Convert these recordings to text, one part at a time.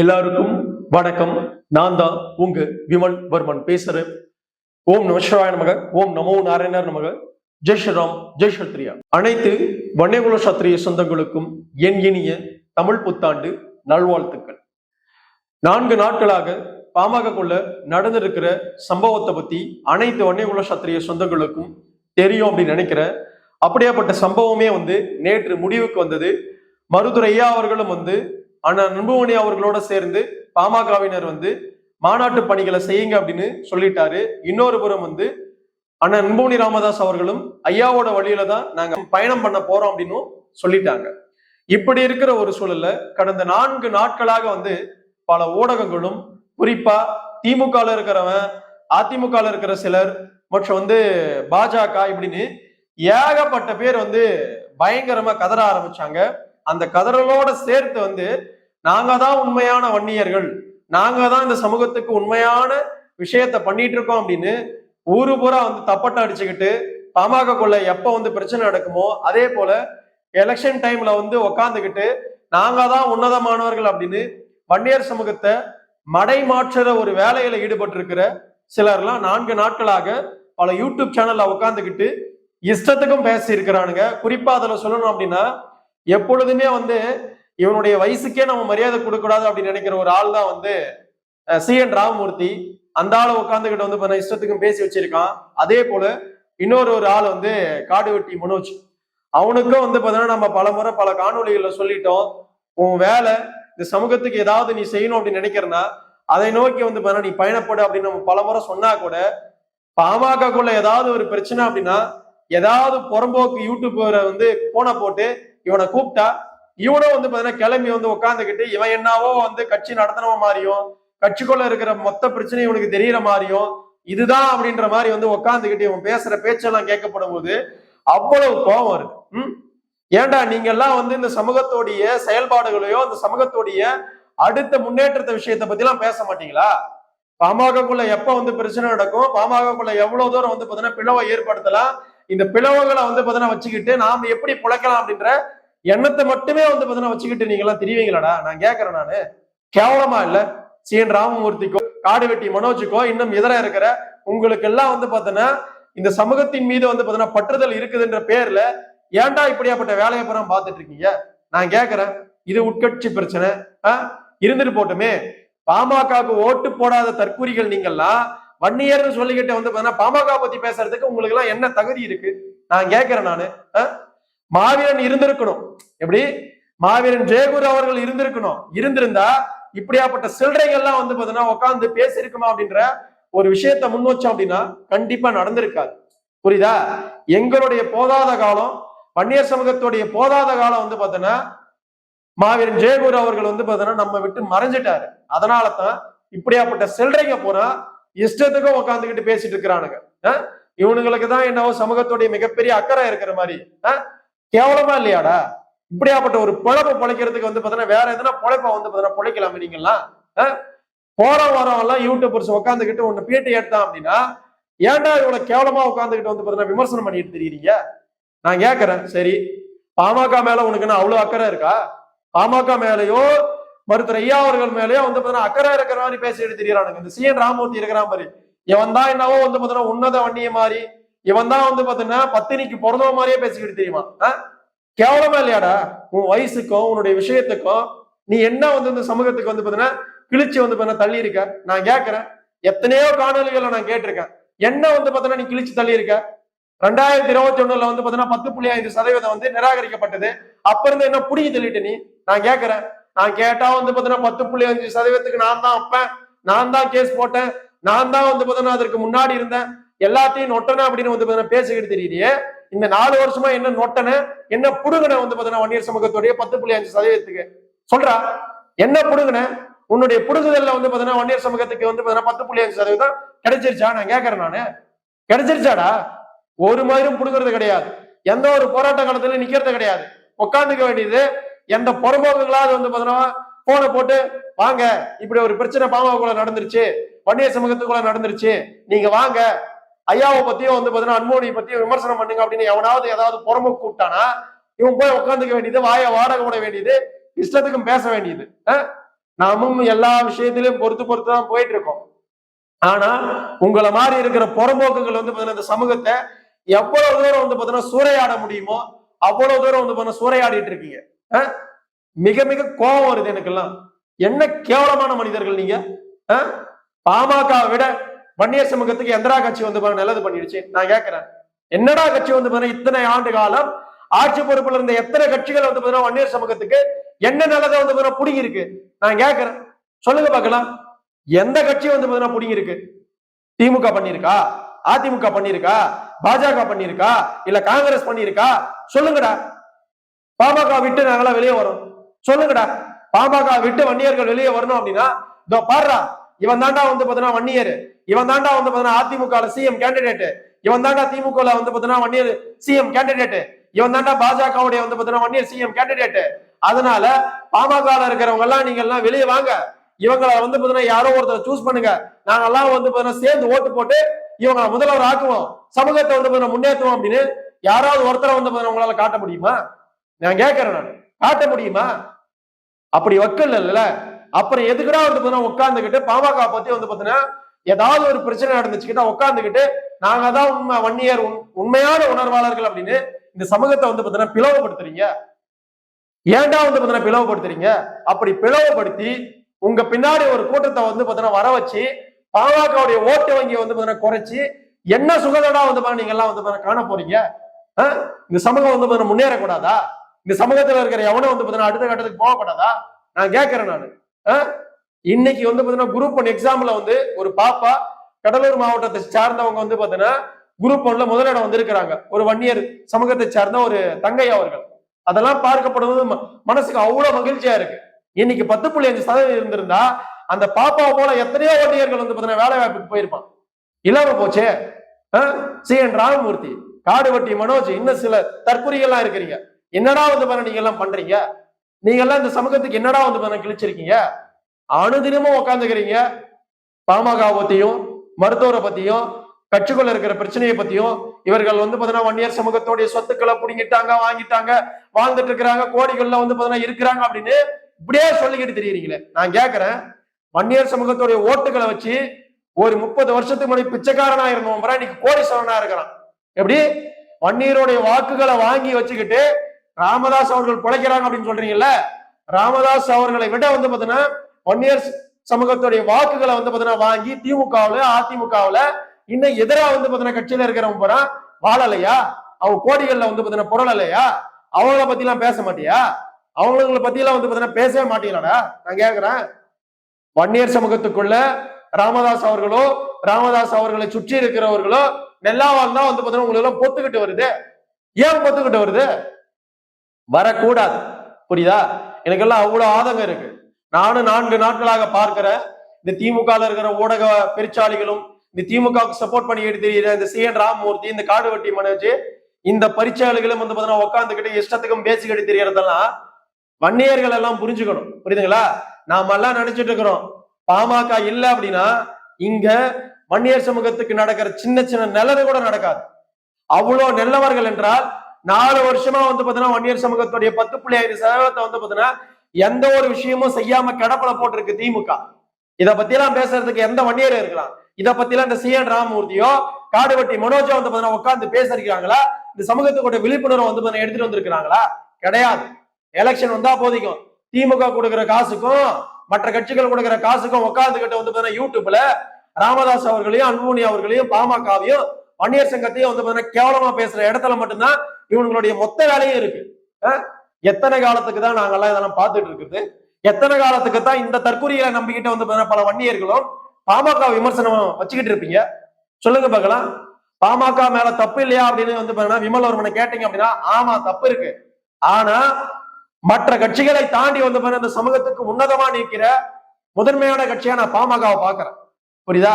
எல்லாருக்கும் வணக்கம். நான் தான் உங்க விமல் வர்மன் பேசுறேன். ஓம் நம நமக ஓம் நமோ நாராயணர் நமக. ஜெய் ஸ்ரீராம் ஜெய் சத்ரியா அனைத்து வன்னியகுல சத்திரிய சொந்தங்களுக்கும் என் இனிய தமிழ் புத்தாண்டு நல்வாழ்த்துக்கள். நான்கு நாட்களாக பாமக கொள்ள நடந்திருக்கிற சம்பவத்தை பத்தி அனைத்து வன்னியகுல சத்திரிய சொந்தங்களுக்கும் தெரியும் அப்படின்னு நினைக்கிறேன் அப்படியாப்பட்ட சம்பவமே வந்து நேற்று முடிவுக்கு வந்தது. மருதுரையா அவர்களும் வந்து ஆனா நண்பமணி அவர்களோட சேர்ந்து பாமகவினர் வந்து மாநாட்டு பணிகளை செய்யுங்க அப்படின்னு சொல்லிட்டாரு. இன்னொரு புறம் வந்து அண்ணா நண்புமணி ராமதாஸ் அவர்களும் ஐயாவோட வழியில தான் நாங்க பயணம் பண்ண போறோம் அப்படின்னு சொல்லிட்டாங்க. இப்படி இருக்கிற ஒரு சூழல்ல கடந்த நான்கு நாட்களாக வந்து பல ஊடகங்களும் குறிப்பா திமுக இருக்கிறவன் அதிமுக இருக்கிற சிலர் மற்றும் வந்து பாஜக இப்படின்னு ஏகப்பட்ட பேர் வந்து பயங்கரமா கதற ஆரம்பிச்சாங்க. அந்த கதறலோட சேர்த்து வந்து நாங்க தான் உண்மையான வன்னியர்கள். நாங்க தான் இந்த சமூகத்துக்கு உண்மையான விஷயத்த பண்ணிட்டு இருக்கோம் அப்படின்னு ஊரு பூரா வந்து தப்பட்டம் அடிச்சுக்கிட்டு பாமக கொள்ள எப்ப வந்து பிரச்சனை நடக்குமோ அதே போல எலெக்ஷன் டைம்ல வந்து உக்காந்துக்கிட்டு நாங்க தான் உன்னதமானவர்கள் அப்படின்னு வன்னியர் சமூகத்தை மடை மாற்றுற ஒரு வேலையில ஈடுபட்டு இருக்கிற சிலர்லாம் நான்கு நாட்களாக பல யூடியூப் சேனல்ல உட்காந்துக்கிட்டு இஷ்டத்துக்கும் பேசி இருக்கிறானுங்க குறிப்பா அதுல சொல்லணும் அப்படின்னா எப்பொழுதுமே வந்து இவனுடைய வயசுக்கே நம்ம மரியாதை கொடுக்கூடாது அப்படின்னு நினைக்கிற ஒரு ஆள் தான் வந்து சி. என். ராமமூர்த்தி. அந்த ஆளை உட்காந்துக்கிட்ட வந்து பார்த்தா இஷ்டத்துக்கும் பேசி வச்சிருக்கான். அதே போல இன்னொரு ஒரு ஆள் வந்து காடு வெட்டி மனோஜ். அவனுக்கும் வந்து பார்த்தீங்கன்னா நம்ம பல முறை பல காணொலிகள்ல சொல்லிட்டோம். உன் வேலை இந்த சமூகத்துக்கு ஏதாவது நீ செய்யணும் அப்படின்னு நினைக்கிறனா அதை நோக்கி வந்து பார்த்தீங்கன்னா நீ பயணப்படு அப்படின்னு நம்ம பல முறை சொன்னா கூட பாமகக்குள்ள ஏதாவது ஒரு பிரச்சனை அப்படின்னா ஏதாவது புறம்போக்கு யூடியூபரை வந்து போனை போட்டு இவனை கூப்பிட்டா இவனும் வந்து பாத்தீங்கன்னா கிளம்பி வந்து உட்காந்துக்கிட்டு இவன் என்னவோ வந்து கட்சி நடத்தினவன் மாதிரியும் கட்சிக்குள்ள இருக்கிற மொத்த பிரச்சனை இவனுக்கு தெரியற மாதிரியும் இதுதான் அப்படின்ற மாதிரி வந்து உட்காந்துக்கிட்டு இவன் பேசுற பேச்செல்லாம் கேட்கப்படும் போது அவ்வளவு கோபம் இருக்கு ம்? ஏன்டா நீங்க எல்லாம் வந்து இந்த சமூகத்தோடைய செயல்பாடுகளையோ இந்த சமூகத்தோடைய அடுத்த முன்னேற்றத்தை விஷயத்தை பத்தி எல்லாம் பேச மாட்டீங்களா? பாமகக்குள்ள எப்ப வந்து பிரச்சனை நடக்கும்? பாமகக்குள்ள எவ்வளவு தூரம் வந்து பாத்தீங்கன்னா பிளவை ஏற்படுத்தலாம்? இந்த பிளவுகளை வந்து பாத்தீங்கன்னா வச்சுக்கிட்டு நாம எப்படி பிழைக்கலாம் அப்படின்ற எண்ணத்தை மட்டுமே வந்து பார்த்தீங்கன்னா வச்சுக்கிட்டு நீங்க எல்லாம் தெரிவிங்களாடா? நான் கேட்கறேன் நானு. கேவலமா இல்ல. சி. என். ராமமூர்த்திக்கோ காடு வெட்டி மனோஜுக்கோ இன்னும் இதர இருக்கிற உங்களுக்கு எல்லாம் வந்து பாத்தீங்கன்னா இந்த சமூகத்தின் மீது வந்து பாத்தீங்கன்னா பற்றுதல் இருக்குதுன்ற பேர்ல ஏன்டா இப்படியாப்பட்ட வேலையை புறம் பார்த்துட்டு இருக்கீங்க? நான் கேட்கறேன் இது உட்கட்சி பிரச்சனை. ஆஹ் இருந்துட்டு போட்டுமே. பாமகவுக்கு ஓட்டு போடாத தற்கூரிகள் நீங்கள்லாம் வன்னியர்னு சொல்லிக்கிட்டு வந்து பாத்தீங்கன்னா பாமக பத்தி பேசுறதுக்கு உங்களுக்கு எல்லாம் என்ன தகுதி இருக்கு? நான் கேட்கிறேன் நானு. மாவீரன் இருந்திருக்கணும். எப்படி? மாவீரன் ஜெயகுரு அவர்கள் இருந்திருக்கணும். இருந்திருந்தா இப்படியாப்பட்ட சில்லறைகள்லாம் வந்து பாத்தீங்கன்னா உட்காந்து பேசியிருக்குமா அப்படின்ற ஒரு விஷயத்த முன் வச்சோம் அப்படின்னா கண்டிப்பா நடந்திருக்காது. புரியுதா? எங்களுடைய போதாத காலம் வன்னியர் சமூகத்துடைய போதாத காலம் வந்து பாத்தீங்கன்னா மாவீரன் ஜெயகுரு அவர்கள் வந்து பாத்தீங்கன்னா நம்ம விட்டு மறைஞ்சிட்டாரு. அதனால தான் இப்படியாப்பட்ட சில்லறைங்க போனா இஷ்டத்துக்கும் உட்காந்துக்கிட்டு பேசிட்டு இருக்கிறானுங்க. இவனுங்களுக்கு தான் என்னவோ சமூகத்துடைய மிகப்பெரிய அக்கறை இருக்கிற மாதிரி. ஆஹ் கேவலமா இல்லையாடா? இப்படியாப்பட்ட ஒரு பொழப்ப பொழைக்கிறதுக்கு வந்து பாத்தீங்கன்னா வேற எதனா பொழைப்ப வந்து பாத்தீங்கன்னா பொழைக்கலாமே நீங்கெல்லாம் போற வாரம் எல்லாம் யூடியூபர்ஸ் உட்காந்துக்கிட்டு உன்னை பேட்டி எடுத்தான் அப்படின்னா ஏன்டா இவ்வளவு கேவலமா உட்காந்துக்கிட்டு வந்து பாத்தீங்கன்னா விமர்சனம் பண்ணிட்டு தெரியுறீங்க? நான் கேட்கறேன் சரி. பாமக மேல உனக்கு நான் அவ்வளவு அக்கறை இருக்கா? பாமக மேலயோ மருத்துவர் ஐயா அவர்கள் மேலயோ வந்து பாத்தீங்கன்னா அக்கறை இருக்கிற மாதிரி பேசிட்டு தெரியறானுங்க. இந்த சி என் ராமமூர்த்தி இருக்கிறான் மாதிரி இவன் தான் என்னவோ வந்து பாத்தீங்கன்னா உன்னத வண்டிய மாதிரி இவன் தான் வந்து பாத்தீங்கன்னா பத்தினிக்கு பிறந்தவ மாதிரியே பேசிக்கிட்டு தெரியுமா? கேவலமா இல்லையாடா? உன் வயசுக்கும் உன்னுடைய விஷயத்துக்கும் நீ என்ன வந்து இந்த சமூகத்துக்கு வந்து பாத்தீங்கன்னா கிழிச்சு வந்து பாத்தீங்கன்னா தள்ளி இருக்க நான் கேட்கிறேன் எத்தனையோ காணொலிகளை நான் கேட்டிருக்கேன். என்ன வந்து பாத்தீங்கன்னா நீ கிழிச்சு தள்ளி இருக்க ரெண்டாயிரத்தி இருபத்தி ஒண்ணுல வந்து பாத்தீங்கன்னா பத்து புள்ளி ஐந்து சதவீதம் வந்து நிராகரிக்கப்பட்டது. அப்ப இருந்து என்ன புடிங்கி தள்ளிட்டு நீ? நான் கேட்கிறேன் நான் கேட்டா வந்து பாத்தீங்கன்னா பத்து புள்ளி அஞ்சு சதவீதத்துக்கு நான் தான் அப்பேன். நான் தான் கேஸ் போட்டேன். நான் தான் வந்து பாத்தீங்கன்னா அதற்கு முன்னாடி இருந்தேன். எல்லாத்தையும் நொட்டன அப்படின்னு வந்து பாத்தீங்கன்னா பேசிக்கிட்டு தெரியலையே இந்த நாலு வருஷமா என்ன நொட்டன என்ன புடுங்கன வந்து பாத்தீங்கன்னா வன்னியர் சமூகத்துடைய பத்து புள்ளி அஞ்சு சதவீதத்துக்கு. சொல்றா என்ன புடுங்கன? உன்னுடைய புடுங்குதல்ல வந்து பாத்தீங்கன்னா வன்னியர் சமூகத்துக்கு வந்து பாத்தீங்கன்னா பத்து புள்ளி அஞ்சு சதவீதம் கிடைச்சிருச்சா? நான் கேட்கறேன் நானு. கிடைச்சிருச்சாடா? ஒரு மாதிரியும் புடுங்கிறது கிடையாது. எந்த ஒரு போராட்ட காலத்துல நிக்கிறது கிடையாது. உட்காந்துக்க வேண்டியது எந்த புறம்போக்குகளாவது வந்து பாத்தீங்கன்னா போனை போட்டு வாங்க இப்படி ஒரு பிரச்சனை பாமகக்குள்ள நடந்துருச்சு. வன்னியர் சமூகத்துக்குள்ள நடந்துருச்சு. நீங்க வாங்க ஐயாவை பத்தியும் வந்து பாத்தீங்கன்னா அன்மோனி பத்தியும் விமர்சனம் பண்ணுங்க அப்படின்னு எவனாவது ஏதாவது புறம்போக்கு கூப்பிட்டானா இவன் போய் உட்காந்துக்க வேண்டியது வாய வாடகை விட வேண்டியது இஷ்டத்துக்கும் பேச வேண்டியது. நாமும் எல்லா விஷயத்திலும் பொறுத்து பொறுத்து தான் போயிட்டு இருக்கோம். ஆனா உங்களை மாதிரி இருக்கிற புறம்போக்குகள் வந்து பாத்தீங்கன்னா இந்த சமூகத்தை எவ்வளவு தூரம் வந்து பாத்தீங்கன்னா சூறையாட முடியுமோ அவ்வளவு தூரம் வந்து பாத்தீங்கன்னா சூறையாடிட்டு இருக்கீங்க. மிக மிக கோபம் வருது எனக்கெல்லாம். என்ன கேவலமான மனிதர்கள் நீங்க? அஹ்? பாமக விட வன்னியர் சமூகத்துக்கு எந்தடா கட்சி வந்து பாருங்க நல்லது பண்ணிடுச்சு? நான் கேட்கிறேன் என்னடா கட்சி வந்து பாருங்க இத்தனை ஆண்டு காலம் ஆட்சி பொறுப்புல இருந்த எத்தனை கட்சிகள் வந்து பாத்தீங்கன்னா வன்னியர் சமூகத்துக்கு என்ன நல்லதை வந்து பாத்தீங்கன்னா புடிங்கி இருக்கு நான் கேட்கிறேன் சொல்லுங்க பாக்கலாம் எந்த கட்சி வந்து பாத்தீங்கன்னா புடிங்கி இருக்கு திமுக பண்ணிருக்கா அதிமுக பண்ணிருக்கா பாஜக பண்ணிருக்கா இல்ல காங்கிரஸ் பண்ணிருக்கா சொல்லுங்கடா. பாமக விட்டு நாங்களாம் வெளியே வரோம். சொல்லுங்கடா. பாமக விட்டு வன்னியர்கள் வெளியே வரணும் அப்படின்னா இதோ பாடுறா இவன் தாண்டா வந்து பாத்தீங்கன்னா வன்னியர். இவன் தாண்டா வந்து பாத்தீங்கன்னா அதிமுக சிஎம் கேண்டிடேட் இவன் தாண்டா திமுக வந்து பாத்தீங்கன்னா வன்னியர் சிஎம் கேண்டிடேட் இவன் தாண்டா பாஜகவுடைய வந்து பாத்தீங்கன்னா வன்னியர் சிஎம் கேண்டிடேட் அதனால பாமக இருக்கிறவங்க எல்லாம் நீங்க எல்லாம் வெளியே வாங்க. இவங்களை வந்து பாத்தீங்கன்னா யாரோ ஒருத்தர் சூஸ் பண்ணுங்க. நாங்கெல்லாம் வந்து பாத்தீங்கன்னா சேர்ந்து ஓட்டு போட்டு இவங்களை முதல்வர் ஆக்குவோம். சமூகத்தை வந்து பாத்தீங்கன்னா முன்னேற்றுவோம் அப்படின்னு யாராவது ஒருத்தரை வந்து பாத்தீங்கன்னா உங்களால காட்ட முடியுமா? நான் கேட்கறேன் நான். காட்ட முடியுமா? அப்படி வக்கல் அப்புறம் எதுக்குடா வந்து பாத்தீங்கன்னா உட்கார்ந்துகிட்டு பாமக பத்தி வந்து பாத்தீங்கன்னா ஏதாவது ஒரு பிரச்சனை நடந்துச்சுக்கிட்டா உட்காந்துக்கிட்டு நாங்க தான் உண்மை வன்னியர் உண்- உண்மையான உணர்வாளர்கள் அப்படின்னு இந்த சமூகத்தை வந்து பாத்தீங்கன்னா பிளவுபடுத்துறீங்க. ஏன்டா வந்து பாத்தீங்கன்னா பிளவுபடுத்துறீங்க? அப்படி பிளவுபடுத்தி உங்க பின்னாடி ஒரு கூட்டத்தை வந்து பாத்தீங்கன்னா வர வச்சு பாமகவுடைய ஓட்டு வங்கியை வந்து பாத்தீங்கன்னா குறைச்சி என்ன சுகதடா வந்து பாருங்க நீங்க எல்லாம் வந்து காண போறீங்க? ஆ? இந்த சமூகம் வந்து பாத்தீங்கன்னா முன்னேறக்கூடாதா? இந்த சமூகத்துல இருக்கிற எவனும் வந்து பாத்தீங்கன்னா அடுத்த கட்டத்துக்கு போகக்கூடாதா? நான் கேட்கிறேன் நான். ஆ? இன்னைக்கு வந்து பாத்தீங்கன்னா குரூப் ஒன் எக்ஸாம்ல வந்து ஒரு பாப்பா கடலூர் மாவட்டத்தை சார்ந்தவங்க வந்து பாத்தீங்கன்னா குரூப் ஒன்ல முதலிடம் வந்திருக்கிறாங்க. ஒரு வன்னியர் சமூகத்தை சார்ந்த ஒரு தங்கை அவர்கள். அதெல்லாம் பார்க்கப்படுவது ம- மனசுக்கு அவ்வளவு மகிழ்ச்சியா இருக்கு. இன்னைக்கு பத்து புள்ளி அஞ்சு சதவீதம் இருந்திருந்தா அந்த பாப்பாவை போல எத்தனையோ வன்னியர்கள் வந்து பாத்தீங்கன்னா வேலை வாய்ப்புக்கு போயிருப்பான். இல்லாம போச்சே. சி என் ராமமூர்த்தி காடுவட்டி மனோஜ் இன்னும் சில தற்குறிகள்லாம் இருக்கிறீங்க. என்னடா வந்து பாருங்க நீங்க எல்லாம் பண்றீங்க? நீங்க எல்லாம் இந்த சமூகத்துக்கு என்னடா வந்து பாருங்க கிழிச்சிருக்கீங்க? அனுதினமும் உட்காந்துக்கிறீங்க பாமக பத்தியும் மருத்துவரை பத்தியும் கட்சிக்குள்ள இருக்கிற பிரச்சனையை பத்தியும் இவர்கள் வந்து பாத்தீங்கன்னா வன்னியர் சமூகத்தோடைய சொத்துக்களை புடுங்கிட்டாங்க வாங்கிட்டாங்க வாழ்ந்துட்டு இருக்கிறாங்க கோடிகள்ல வந்து பாத்தீங்கன்னா இருக்கிறாங்க அப்படின்னு இப்படியே சொல்லிக்கிட்டு தெரியுறீங்களே. நான் கேக்குறேன். வன்னியர் சமூகத்துடைய ஓட்டுகளை வச்சு ஒரு முப்பது வருஷத்துக்கு முன்னாடி பிச்சைக்காரனா இருந்தவன் இன்னைக்கு கோடீஸ்வரனா இருக்கிறான். எப்படி? வன்னியருடைய வாக்குகளை வாங்கி வச்சுக்கிட்டு ராமதாஸ் அவர்கள் பிழைக்கிறாங்க அப்படின்னு சொல்றீங்கல்ல? ராமதாஸ் அவர்களை விட வந்து பாத்தீங்கன்னா வன்னியர் சமூகத்துடைய வாக்குகளை வந்து பாத்தீங்கன்னா வாங்கி திமுகவுல அதிமுகவுல இன்னும் எதிரா வந்து பாத்தீங்கன்னா கட்சியில இருக்கிறவங்க பூரா வாழலையா? அவங்க கோடிகள்ல வந்து பாத்தீங்கன்னா புரளலையா? அவங்கள பத்தி எல்லாம் பேச மாட்டியா? அவங்கள பத்தி எல்லாம் வந்து பாத்தீங்கன்னா பேசவே மாட்டீங்களாடா? நான் கேக்குறேன். வன்னியர் சமூகத்துக்குள்ள ராமதாஸ் அவர்களோ ராமதாஸ் அவர்களை சுற்றி இருக்கிறவர்களோ நெல்லாவால் தான் வந்து பாத்தீங்கன்னா உங்களுக்கு எல்லாம் பொத்துக்கிட்டு வருது. ஏன் பொத்துக்கிட்டு வருது? வரக்கூடாது. புரியுதா? எனக்கெல்லாம் அவ்வளவு ஆதங்கம் இருக்கு. நானும் நான்கு நாட்களாக பார்க்கிற இந்த திமுக இருக்கிற ஊடக பெருச்சாளிகளும் இந்த திமுகவுக்கு சப்போர்ட் பண்ணிக்கிட்டு தெரியுற இந்த சி என் ராமமூர்த்தி இந்த காடுவெட்டி மனோஜ் இந்த பரிச்சாளிகளும் வந்து பாத்தீங்கன்னா உட்காந்துக்கிட்டு இஷ்டத்துக்கும் பேசிக்கிட்டு தெரியறதெல்லாம் வன்னியர்கள் எல்லாம் புரிஞ்சுக்கணும். புரியுதுங்களா? நாம எல்லாம் நினைச்சிட்டு இருக்கிறோம். பாமக இல்ல அப்படின்னா இங்க வன்னியர் சமூகத்துக்கு நடக்கிற சின்ன சின்ன நல்லது கூட நடக்காது. அவ்வளோ நல்லவர்கள் என்றால் நாலு வருஷமா வந்து பாத்தீங்கன்னா வன்னியர் சமூகத்துடைய பத்து புள்ளி ஐந்து சதவீதத்தை வந்து பாத்தீங்கன்னா எந்த ஒரு விஷயமும் செய்யாம கிடப்பல போட்டிருக்கு திமுக. இத பத்தி எல்லாம் பேசுறதுக்கு எந்த வண்டியர் இருக்கலாம். இத பத்தி எல்லாம் இந்த சி என் ராமமூர்த்தியோ காடுவட்டி மனோஜோ வந்து பாத்தீங்கன்னா உட்கார்ந்து பேசிருக்கிறாங்களா இந்த சமூகத்துக்குடைய விழிப்புணர்வு வந்து பாத்தீங்கன்னா எடுத்துட்டு வந்திருக்கிறாங்களா? கிடையாது. எலெக்ஷன் வந்தா போதிக்கும் திமுக கொடுக்குற காசுக்கும் மற்ற கட்சிகள் கொடுக்குற காசுக்கும் உட்கார்ந்துகிட்டு வந்து பாத்தீங்கன்னா யூடியூப்ல ராமதாஸ் அவர்களையும் அன்புமணி அவர்களையும் பாமகவையும் வன்னியர் சங்கத்தையும் வந்து பாத்தீங்கன்னா கேவலமா பேசுற இடத்துல மட்டும்தான் இவங்களுடைய மொத்த வேலையும் இருக்கு. எத்தனை காலத்துக்கு தான் நாங்கெல்லாம் இதெல்லாம் பார்த்துட்டு இருக்குது எத்தனை காலத்துக்கு தான் இந்த தற்கொலைகளை நம்பிக்கிட்ட வந்து பல வன்னியர்களும் பாமக விமர்சனம் வச்சுக்கிட்டு இருப்பீங்க? சொல்லுங்க பார்க்கலாம். பாமக மேல தப்பு இல்லையா அப்படின்னு வந்து பாத்தீங்கன்னா விமல் ஒருவனை கேட்டீங்க அப்படின்னா ஆமா தப்பு இருக்கு. ஆனா மற்ற கட்சிகளை தாண்டி வந்து பாருங்க இந்த சமூகத்துக்கு உன்னதமா நிற்கிற முதன்மையான கட்சியா நான் பாமகவை பாக்குறேன் புரியுதா?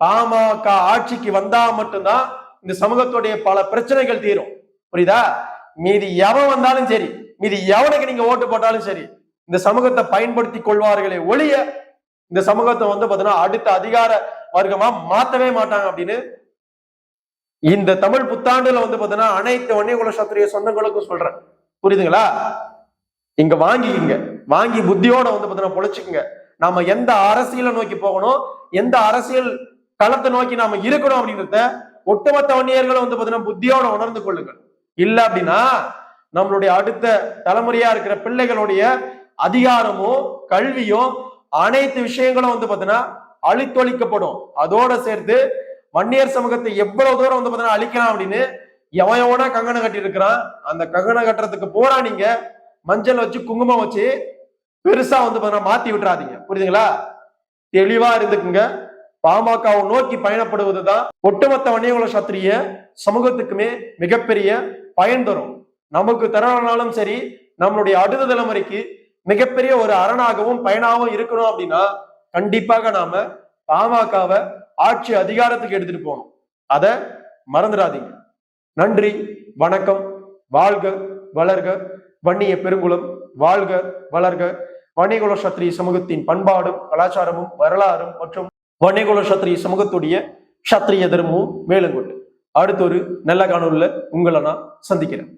பாமக ஆட்சிக்கு வந்தா மட்டும்தான் இந்த சமூகத்துடைய பல பிரச்சனைகள் தீரும். புரியுதா? மீதி எவன் வந்தாலும் சரி மீதி எவனுக்கு நீங்க ஓட்டு போட்டாலும் சரி இந்த சமூகத்தை பயன்படுத்தி கொள்வார்களே ஒழிய இந்த சமூகத்தை வந்து பாத்தீங்கன்னா அடுத்த அதிகார வர்க்கமா மாத்தவே மாட்டாங்க அப்படின்னு இந்த தமிழ் புத்தாண்டுல வந்து பாத்தீங்கன்னா அனைத்து வன்னியகுல சத்திரிய சொந்தங்களுக்கும் சொல்றேன். புரியுதுங்களா? இங்க வாங்கிக்கிங்க. வாங்கி புத்தியோட வந்து பாத்தீங்கன்னா பொழைச்சுக்குங்க. நாம எந்த அரசியலை நோக்கி போகணும் எந்த அரசியல் களத்தை நோக்கி நாம இருக்கணும் அப்படின்றத ஒட்டுமொத்த வன்னியர்களும் வந்து பாத்தீங்கன்னா புத்தியோட உணர்ந்து கொள்ளுங்கள். இல்ல அப்படின்னா நம்மளுடைய அடுத்த தலைமுறையா இருக்கிற பிள்ளைகளுடைய அதிகாரமும் கல்வியும் அனைத்து விஷயங்களும் வந்து பாத்தீங்கன்னா அழித்தொழிக்கப்படும். அதோட சேர்த்து வன்னியர் சமூகத்தை எவ்வளவு தூரம் வந்து பாத்தீங்கன்னா அழிக்கலாம் அப்படின்னு எவன் எவனா கங்கணம் கட்டி இருக்கிறான் அந்த கங்கணம் கட்டுறதுக்கு போறா நீங்க மஞ்சள் வச்சு குங்குமம் வச்சு பெருசா வந்து பாத்தீங்கன்னா மாத்தி விட்டுறாதீங்க. புரியுதுங்களா? தெளிவா இருந்துக்குங்க. பாமகவை நோக்கி பயணப்படுவதுதான் ஒட்டுமொத்த வன்னியகுல சத்திரிய சமூகத்துக்குமே மிகப்பெரிய பயன் தரும். நமக்கு தரனாலும் சரி நம்மளுடைய அடுத்த தலைமுறைக்கு மிகப்பெரிய ஒரு அரணாகவும் பயனாகவும் இருக்கணும் அப்படின்னா கண்டிப்பாக நாம பாமகவை ஆட்சி அதிகாரத்துக்கு எடுத்துட்டு போகணும். அத மறந்துடாதீங்க. நன்றி வணக்கம் வாழ்க வளர்க வன்னிய பெருங்குளம் வாழ்க வளர்க. வன்னியகுல சத்திரிய சமூகத்தின் பண்பாடும் கலாச்சாரமும் வரலாறும் மற்றும் வன்னியகுல சத்திரிய சமூகத்துடைய சத்திரிய தர்மமும் மேலுங்கொண்டு அடுத்த ஒரு நல்ல காணொலியில் உங்களை நான் சந்திக்கிறேன்.